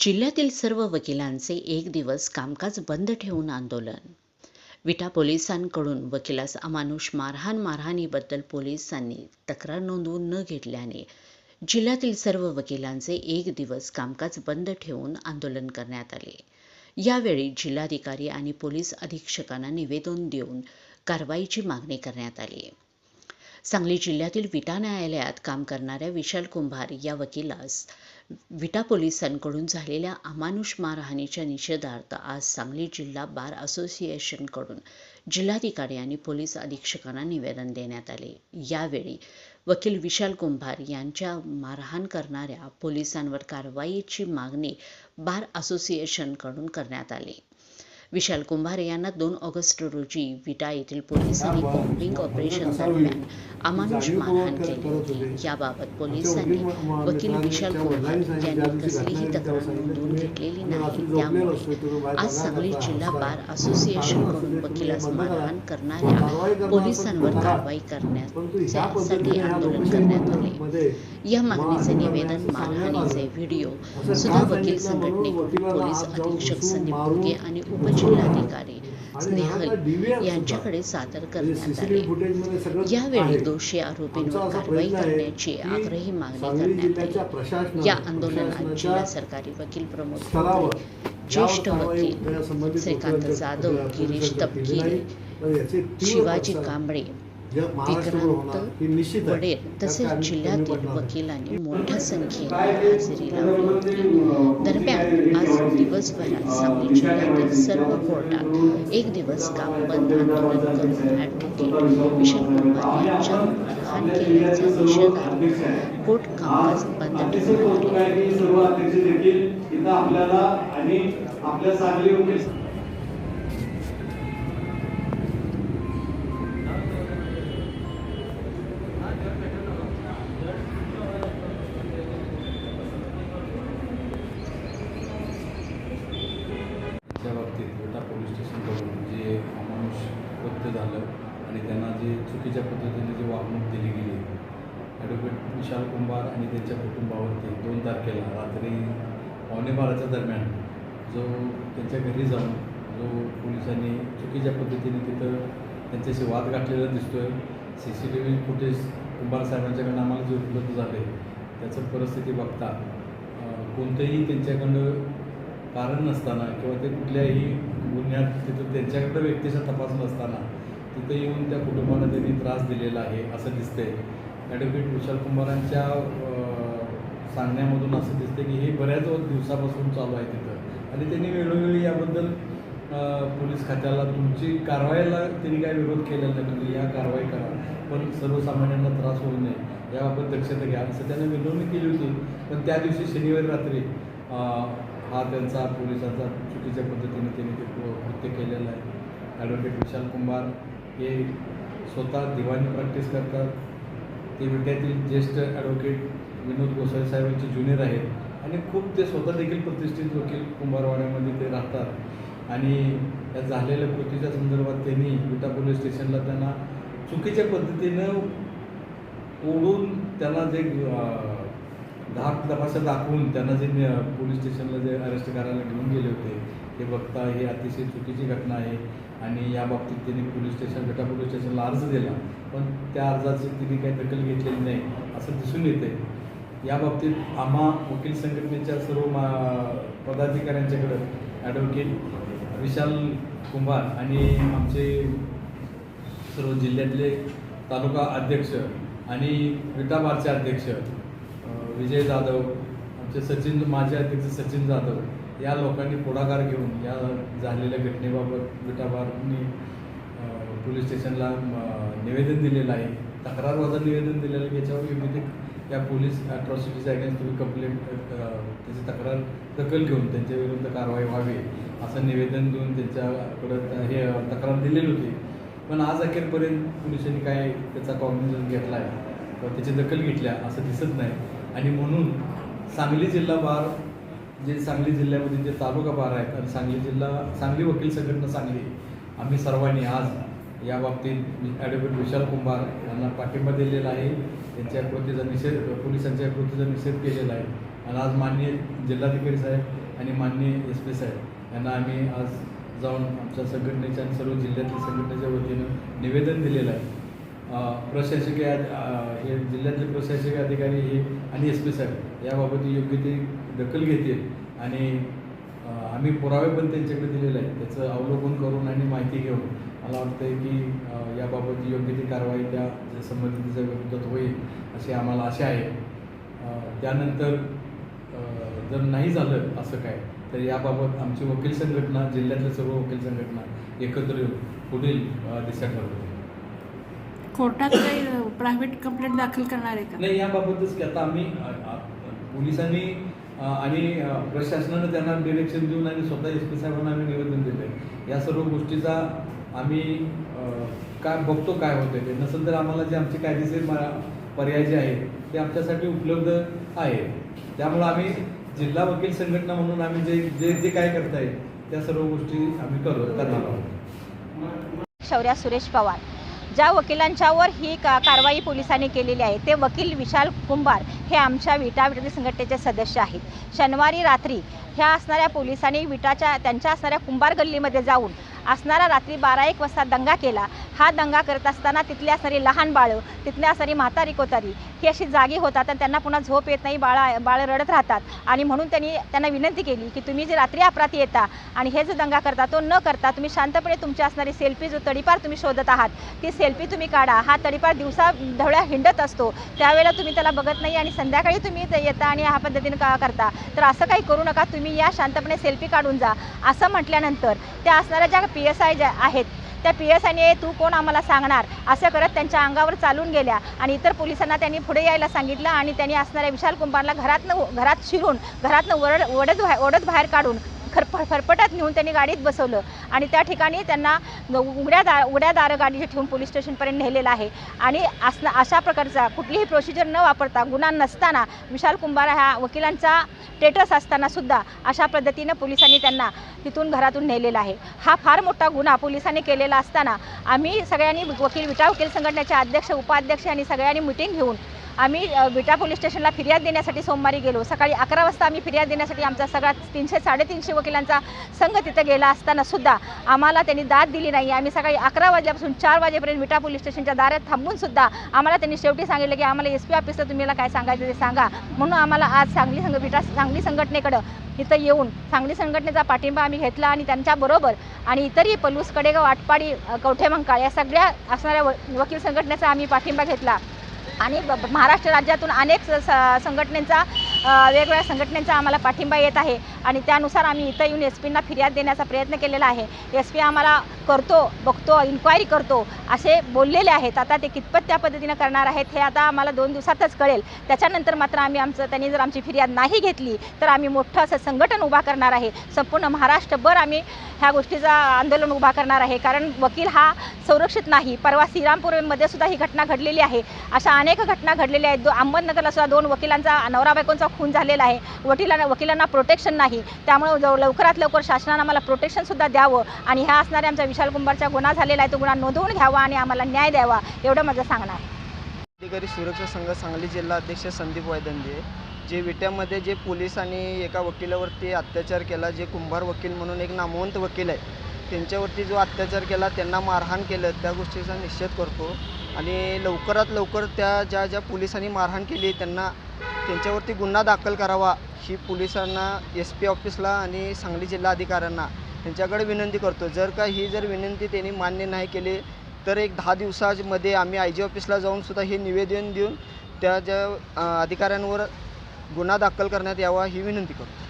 जिल्ह्यातील सर्व वकिलांचे एक दिवस कामकाज बंद ठेवून आंदोलन. विटा पोलिसांकडून वकिलास अमानुष मारहाण मारहाणीबद्दल पोलिसांनी तक्रार नोंदवून न घेतल्याने जिल्ह्यातील सर्व वकिलांचे एक दिवस कामकाज बंद ठेवून आंदोलन करण्यात आले. यावेळी जिल्हाधिकारी आणि पोलीस अधीक्षकांना निवेदन देऊन कारवाईची मागणी करण्यात आली. सांगली जिल्ह्यातील विटा न्यायालयात काम करणाऱ्या विशाल कुंभार या वकिलास विटा पोलिसांकडून झालेल्या अमानुष मारहाणीच्या निषेधार्थ आज सांगली जिल्हा बार असोसिएशनकडून जिल्हाधिकारी आणि पोलीस अधीक्षकांना निवेदन देण्यात आले. यावेळी वकील विशाल कुंभार यांच्या मारहाण करणाऱ्या पोलिसांवर कारवाईची मागणी बार असोसिएशनकडून करण्यात आली. विशाल कुंभार यांना दोन ऑगस्ट रोजी विटा येथील पोलिसांनी कॉम्बिंग ऑपरेशन दरम्यान अमानुष मारहाण केली होती. याबाबत पोलिसांनी वकील विशाल कुंभार यांनी कसलीही तक्रार नोंदवून घेतलेली नाही. त्यामुळे आज सांगली जिल्हा बार असोसिएशनकडून वकिलास मारहाण करणाऱ्या पोलिसांवर कारवाई करण्यासाठी आंदोलन करण्यात आले. या मागणीचे निवेदन मारहाणीचे व्हिडिओ सुद्धा वकील संघटनेकडून पोलीस अधीक्षक संदीप भुगे आणि उपजिल्हाधिकारी स्नेहल यांच्याकडे सादर करण्यात आले. यावेळी दोषी आरोपींवर कारवाई करण्याची आग्रही मागणी करण्यात आली. या आंदोलनात जिल्हा सरकारी वकील प्रमोद ज्येष्ठ वकील श्रीकांत जाधव गिरीश तपकिरे शिवाजी कांबळे तसेच जिल्ह्यातील वकिलांनी मोठ्या संख्येने हजेरी लावली. होती दरम्यान आज दिवसभरात सांगली जिल्ह्यातील सर्व कोर्टात एक दिवस काम बंद आंदोलन करून ॲडव्होकेट विशाल कुमार यांच्यावर मारहाण केल्याचा निषेधार्थ कोर्ट कामकाज बंद ठेवण्यात आले पावणे बाराच्या दरम्यान जो त्यांच्या घरी जाऊन जो पोलिसांनी चुकीच्या पद्धतीने तिथं त्यांच्याशी वाद गाठलेला दिसतो आहे C C T V footage Kumbhar साहेबांच्याकडनं आम्हाला जे उपलब्ध झाले त्याचं परिस्थिती बघता कोणतंही त्यांच्याकडं कारण नसताना किंवा ते कुठल्याही गुन्ह्यात तिथं त्यांच्याकडं व्यक्तीचा तपास नसताना तिथं येऊन त्या कुटुंबाला त्यांनी त्रास दिलेला आहे असं दिसतंय. ॲडव्होकेट विशाल कुंभारांच्या सांगण्यामधून असं दिसतं की हे बऱ्याच दिवसापासून चालू आहे तिथं. आणि त्यांनी वेळोवेळी याबद्दल पोलीस खात्याला तुमची कारवाईला त्यांनी काय विरोध केलेला नाही तुम्ही या कारवाई करा. पण सर्वसामान्यांना त्रास होऊ नये याबाबत दक्षता घ्या. असं त्यांनी विनवणी केली होती. पण त्या दिवशी शनिवारी रात्री हा त्यांचा पोलिसांचा चुकीच्या पद्धतीने त्यांनी ते कृत्य केलेलं आहे. ॲडव्होकेट विशाल कुंभार हे स्वतः दिवाणी प्रॅक्टिस करतात. ते विद्यार्थी ज्येष्ठ ॲडव्होकेट विनोद गोसावी साहेबांचे ज्युनियर आहेत. आणि खूप ते स्वतः देखील प्रतिष्ठित वकील कुंभारवाड्यामध्ये ते राहतात. आणि या झालेल्या कृतीच्या संदर्भात त्यांनी विटा पोलीस स्टेशनला त्यांना चुकीच्या पद्धतीनं ओढून त्यांना जे धाक तपासा दाखवून त्यांना जे पोलीस स्टेशनला जे अरेस्ट करायला घेऊन गेले होते हे बघता ही अतिशय चुकीची घटना आहे. आणि या बाबतीत त्यांनी पोलीस स्टेशन विटा पोलीस स्टेशनला अर्ज दिला. पण त्या अर्जाची तिने काही दखल घेतलेली नाही असं दिसून येते या बाबतीत आम्हा वकील संघटनेच्या सर्व मा पदाधिकाऱ्यांच्याकडं ॲडव्होकेट विशाल कुंभार आणि आमचे सर्व जिल्ह्यातले तालुका अध्यक्ष आणि विटाबारचे अध्यक्ष विजय जाधव आमचे सचिन माजी अध्यक्ष सचिन जाधव या लोकांनी पुढाकार घेऊन या झालेल्या घटनेबाबत विटाबारनी पोलीस स्टेशनला निवेदन दिलेलं आहे. तक्रारवादा निवेदन दिलेलं आहे याच्यावर विविध या पोलीस अट्रॉसिटीज अगेन्स्ट तुम्ही कंप्लेंट त्याची तक्रार दखल घेऊन त्यांच्या विरुद्ध कारवाई व्हावी असं निवेदन देऊन त्यांच्याकडं हे तक्रार दिलेली होती. पण आज अखेरपर्यंत पोलिसांनी काय त्याचा कॉम्बिनेशन घेतला आहे? किंवा त्याची दखल घेतल्या असं दिसत नाही. आणि म्हणून सांगली जिल्हा बार जे सांगली जिल्ह्यामध्ये जे तालुका बार आहेत आणि सांगली जिल्हा सांगली वकील संघटना सांगली आम्ही सर्वांनी आज या बाबतीत ॲडव्होकेट विशाल कुंभार यांना पाठिंबा दिलेला आहे. त्यांच्या कृतीचा निषेध पोलिसांच्या कृतीचा निषेध केलेला आहे. आणि आज माननीय जिल्हाधिकारी साहेब आणि माननीय एस पी साहेब यांना आम्ही आज जाऊन आमच्या संघटनेच्या आणि सर्व जिल्ह्यातल्या संघटनेच्या वतीनं निवेदन दिलेलं आहे. प्रशासकीय हे जिल्ह्यातले प्रशासकीय अधिकारी हे आणि एस पी साहेब याबाबत योग्य ते दखल घेतील. आणि आम्ही पुरावे पण त्यांच्याकडे दिलेले आहेत. त्याचं अवलोकन करून आणि माहिती घेऊन मला वाटतं की याबाबत योग्य ती कारवाई त्या संबंधिताच्या विरोधात होईल अशी आम्हाला आशा आहे. त्यानंतर जर नाही झालं असं काय तर याबाबत आमची वकील संघटना जिल्ह्यातल्या सर्व वकील संघटना एकत्र येऊन पुढील दिशा ठरवतील. कोर्टात काही प्रायव्हेट कंप्लेंट दाखल करणार आहे का? नाही याबाबतच की आता आम्ही पोलिसांनी आणि प्रशासनानं त्यांना डिरेक्शन देऊन आणि स्वतः एस पी साहेबांना आम्ही निवेदन दिलं या सर्व गोष्टीचा आम्ही काय बघतो काय होतं ते. नसेल तर आम्हाला जे आमचे कायदेशीर पर्याय जे आहेत ते आमच्यासाठी उपलब्ध आहे त्यामुळं आम्ही जिल्हा वकील संघटना म्हणून आम्ही जे जे जे काय करता येईल त्या सर्व गोष्टी आम्ही करू करणार आहोत. शौर्या सुरेश पवार. ज्या वकिलांच्यावर ही का कारवाई पोलिसांनी केलेली आहे ते वकील विशाल कुंभार हे आमच्या विटा विरोधी संघटनेचे सदस्य आहेत. शनिवारी रात्री ह्या असणाऱ्या पोलिसांनी विटाच्या त्यांच्या असणाऱ्या कुंभार गल्लीमध्ये जाऊन असणारा रात्री बारा एक वाजता दंगा केला. हा दंगा करत असताना तिथली असणारी लहान बाळं तिथली असणारी म्हातारी कोतारी ही अशी जागी होतात आणि त्यांना पुन्हा झोप येत नाही बाळा बाळ रडत राहतात. आणि म्हणून त्यांनी त्यांना विनंती केली की तुम्ही जे रात्री अपरात येता आणि हे जो दंगा करता तो न करता तुम्ही शांतपणे तुमची असणारी सेल्फी जो तडीपार तुम्ही शोधत आहात ती सेल्फी तुम्ही काढा. हा तडीपार दिवसा ढवळ्या हिंडत असतो. त्यावेळेला तुम्ही त्याला बघत नाही आणि संध्याकाळी तुम्ही येता आणि ह्या पद्धतीने का करता? तर असं काही करू नका. तुम्ही या शांतपणे सेल्फी काढून जा. असं म्हटल्यानंतर त्या असणाऱ्या ज्या पी एस आय ज्या आहेत त्या पी एस आणि तू कोण आम्हाला सांगणार? असं करत त्यांच्या अंगावर चालून गेल्या. आणि इतर पोलिसांना त्यांनी पुढे यायला सांगितलं आणि त्यांनी असणाऱ्या विशाल कुंभारला घरातनं घरात शिरून घरातनं वरड ओढत ओढत बाहेर काढून खरप फरफटत नेऊन त्यांनी गाडीत बसवलं. आणि त्या ठिकाणी त्यांना उघड्या दा उघड्या दारं गाडीचे ठेवून पोलीस स्टेशनपर्यंत नेलेलं आहे. आणि असणं अशा प्रकारचा कुठलीही प्रोसिजर न वापरता गुन्हा नसताना विशाल कुंभार ह्या वकिलांचा स्टेटस असतानासुद्धा अशा पद्धतीनं पोलिसांनी त्यांना तिथून घरातून नेलेला आहे. हा फार मोठा गुन्हा पोलिसांनी केलेला असताना आम्ही सगळ्यांनी वकील विटा वकील संघटनेचे अध्यक्ष उपाध्यक्ष आणि सगळ्यांनी मिटिंग घेऊन आम्ही विटा पोलीस स्टेशनला फिर्याद देण्यासाठी सोमवारी गेलो. सकाळी अकरा वाजता आम्ही फिर्याद देण्यासाठी आमचा सगळा तीनशे साडेतीनशे वकिलांचा संघ तिथं गेला असताना सुद्धा आम्हाला त्यांनी दाद दिली नाही. आम्ही सकाळी अकरा वाजल्यापासून चार वाजेपर्यंत विटा पोलीस स्टेशनच्या दारात थांबून सुद्धा आम्हाला त्यांनी शेवटी सांगितलं की आम्हाला एस पी ऑफिसला तुम्हाला काय सांगायचं ते सांगा. म्हणून आम्हाला आज सांगली संघ विटा सांगली संघटनेकडं इथं येऊन सांगली संघटनेचा पाठिंबा आम्ही घेतला आणि त्यांच्याबरोबर आणि इतरही पलूस कडेगाव आटपाडी कवठेमंकाळ या सगळ्या असणाऱ्या व वकील संघटनेचा आम्ही पाठिंबा घेतला. आणि महाराष्ट्र राज्यातून अनेक स- स- संघटनेचा वेगवेगळ्या संघटनेचा आम्हाला पाठिंबा येत आहे आणि त्यानुसार आम्ही इथं येऊन एस पींना फिर्याद देण्याचा प्रयत्न केलेला आहे. एस पी आम्हाला करतो बघतो इन्क्वायरी करतो असे बोललेले आहेत. आता ते कितपत त्या पद्धतीनं करणार आहेत हे आता आम्हाला दोन दिवसातच कळेल. त्याच्यानंतर मात्र आम्ही आमचं त्यांनी जर आमची फिर्याद नाही घेतली तर आम्ही मोठं असं संघटन उभा करणार आहे. संपूर्ण महाराष्ट्रभर आम्ही ह्या गोष्टीचा आंदोलन उभा करणार आहे. कारण वकील हा संरक्षित नाही. परवा श्रीरामपूरमध्ये सुद्धा ही घटना घडलेली आहे. अशा अनेक घटना घडलेल्या आहेत. दो अहमदनगरला सुद्धा दोन वकिलांचा नवरा बायकोंचा खून झालेला आहे. वकिलांना वकिलांना प्रोटेक्शन नाही. त्यामुळे लवकरात लवकर शासनानं आम्हाला प्रोटेक्शनसुद्धा द्यावं. आणि ह्या असणाऱ्या आमच्या विशाल कुंभारचा गुन्हा झालेला आहे. तो गुन्हा नोंदवून घ्यावा आणि आम्हाला न्याय द्यावा एवढं माझं सांगणं आहे. अधिकारी सुरक्षा संघ सांगली जिल्हा अध्यक्ष संदीप वायदंजे जे विट्यामध्ये जे पोलिसांनी एका वकिलावरती अत्याचार केला जे कुंभार वकील म्हणून एक नामवंत वकील आहे त्यांच्यावरती जो अत्याचार केला त्यांना मारहाण केलं त्या गोष्टीचा निषेध करतो. आणि लवकरात लवकर त्या ज्या ज्या पोलिसांनी मारहाण केली त्यांना त्यांच्यावरती गुन्हा दाखल करावा ही पोलिसांना एस पी ऑफिसला आणि सांगली जिल्हा अधिकाऱ्यांना त्यांच्याकडे विनंती करतो. जर का ही जर विनंती त्यांनी मान्य नाही केली तर एक दहा दिवसामध्ये आम्ही आय जी ऑफिसला जाऊन सुद्धा हे निवेदन देऊन त्या ज्या अधिकाऱ्यांवर गुन्हा दाखल करण्यात यावा ही विनंती करतो.